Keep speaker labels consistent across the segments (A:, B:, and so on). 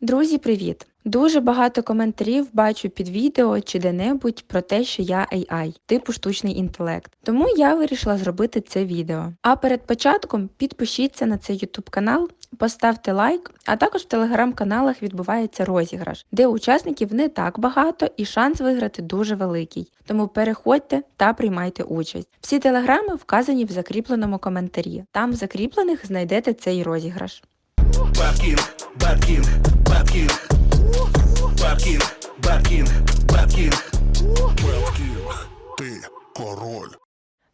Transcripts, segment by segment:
A: Друзі, привіт! Дуже багато коментарів бачу під відео чи де-небудь про те, що я AI, типу штучний інтелект. Тому я вирішила зробити це відео. А перед початком підпишіться на цей YouTube канал, поставте лайк, а також в телеграм-каналах відбувається розіграш, де учасників не так багато і шанс виграти дуже великий. Тому переходьте та приймайте участь. Всі телеграми вказані в закріпленому коментарі. Там в закріплених знайдете цей розіграш.
B: Бабкін, Бабкін, Бабкін, Бабкін, Бабкін, Бабкін.
C: Беткін, ти король.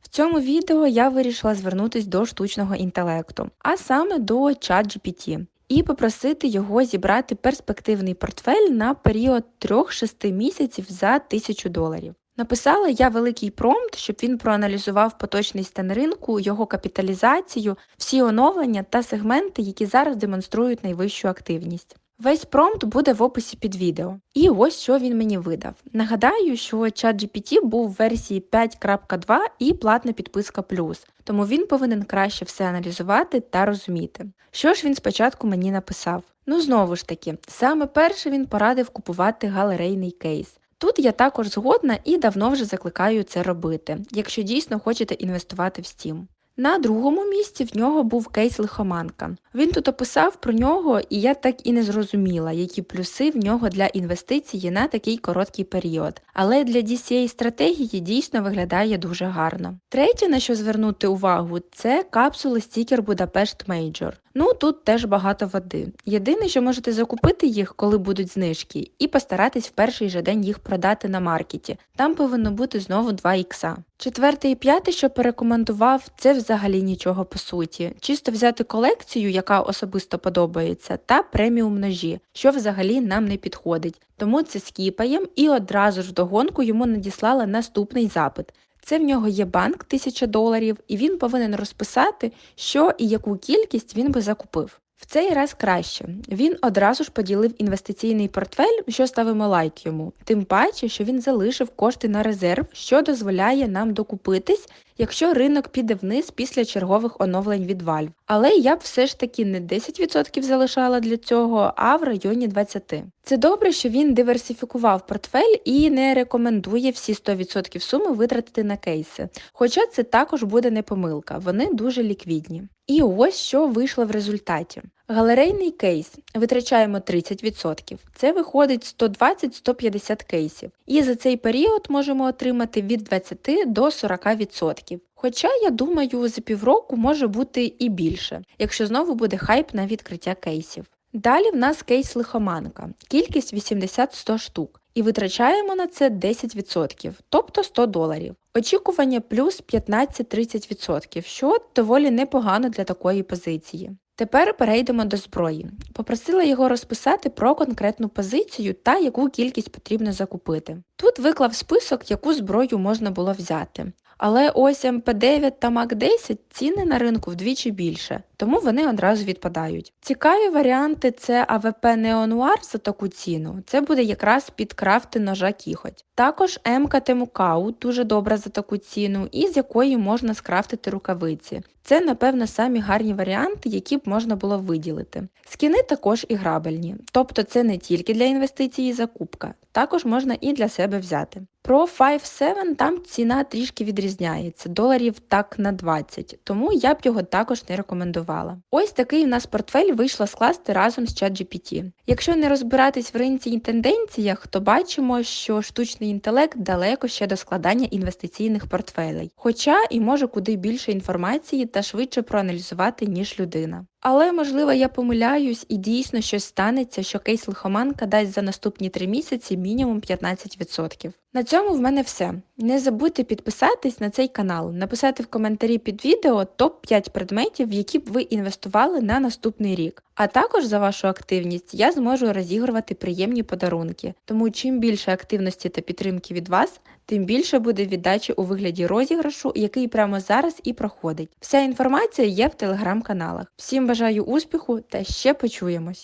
A: В цьому відео я вирішила звернутися до штучного інтелекту, а саме до ChatGPT, і попросити його зібрати перспективний портфель на період 3-6 місяців за 1000 доларів. Написала я великий промпт, щоб він проаналізував поточний стан ринку, його капіталізацію, всі оновлення та сегменти, які зараз демонструють найвищу активність. Весь промпт буде в описі під відео. І ось що він мені видав. Нагадаю, що ChatGPT був в версії 5.2 і платна підписка плюс, тому він повинен краще все аналізувати та розуміти. Що ж він спочатку мені написав? Ну знову ж таки, саме перше він порадив купувати галерейний кейс. Тут я також згодна і давно вже закликаю це робити, якщо дійсно хочете інвестувати в Steam. На другому місці в нього був кейс лихоманка. Він тут описав про нього, і я так і не зрозуміла, які плюси в нього для інвестиції на такий короткий період. Але для DCA стратегії дійсно виглядає дуже гарно. Третє, на що звернути увагу, це капсули стікер Budapest Major. Ну тут теж багато води. Єдине, що можете закупити їх, коли будуть знижки, і постаратись в перший же день їх продати на маркеті. Там повинно бути знову 2 ікса. Четверте і п'яте, що порекомендував, це взагалі нічого по суті. Чисто взяти колекцію, яка особисто подобається, та преміум ножі, що взагалі нам не підходить. Тому це скіпаєм і одразу ж вдогонку йому надіслала наступний запит. Це в нього є банк 1000 доларів, і він повинен розписати, що і яку кількість він би закупив. В цей раз краще. Він одразу ж поділив інвестиційний портфель, що ставимо лайк йому, тим паче, що він залишив кошти на резерв, що дозволяє нам докупитись, якщо ринок піде вниз після чергових оновлень від Valve. Але я б все ж таки не 10% залишала для цього, а в районі 20%. Це добре, що він диверсифікував портфель і не рекомендує всі 100% суми витратити на кейси. Хоча це також буде не помилка, вони дуже ліквідні. І ось що вийшло в результаті. Галерейний кейс витрачаємо 30%. Це виходить 120-150 кейсів. І за цей період можемо отримати від 20 до 40%. Хоча, я думаю, за півроку може бути і більше, якщо знову буде хайп на відкриття кейсів. Далі в нас кейс лихоманка, кількість 80-100 штук. І витрачаємо на це 10%, тобто 100 доларів. Очікування плюс 15-30%, що доволі непогано для такої позиції. Тепер перейдемо до зброї. Попросила його розписати про конкретну позицію та яку кількість потрібно закупити. Тут виклав список, яку зброю можна було взяти. Але ось МП9 та МАК-10 ціни на ринку вдвічі більше, тому вони одразу відпадають. Цікаві варіанти це АВП Неонуар за таку ціну, це буде якраз під крафти ножа кіхоть. Також МК Темукау дуже добра за таку ціну, і з якої можна скрафтити рукавиці. Це, напевно, самі гарні варіанти, які б можна було виділити. Скіни також і грабельні, тобто це не тільки для інвестиції закупка, також можна і для себе взяти. Про 5.7 там ціна трішки відрізняється, доларів так на 20, тому я б його також не рекомендувала. Ось такий у нас портфель вийшло скласти разом з ChatGPT. Якщо не розбиратись в ринці і тенденціях, то бачимо, що штучний інтелект далеко ще до складання інвестиційних портфелей, хоча і може куди більше інформації та швидше проаналізувати, ніж людина. Але, можливо, я помиляюсь і дійсно щось станеться, що кейс лихоманка дасть за наступні 3 місяці мінімум 15%. На цьому в мене все. Не забудьте підписатись на цей канал, написати в коментарі під відео топ-5 предметів, які б ви інвестували на наступний рік. А також за вашу активність я зможу розігрувати приємні подарунки. Тому чим більше активності та підтримки від вас, тим більше буде віддачі у вигляді розіграшу, який прямо зараз і проходить. Вся інформація є в телеграм-каналах. Всім бажаю успіху та ще почуємось!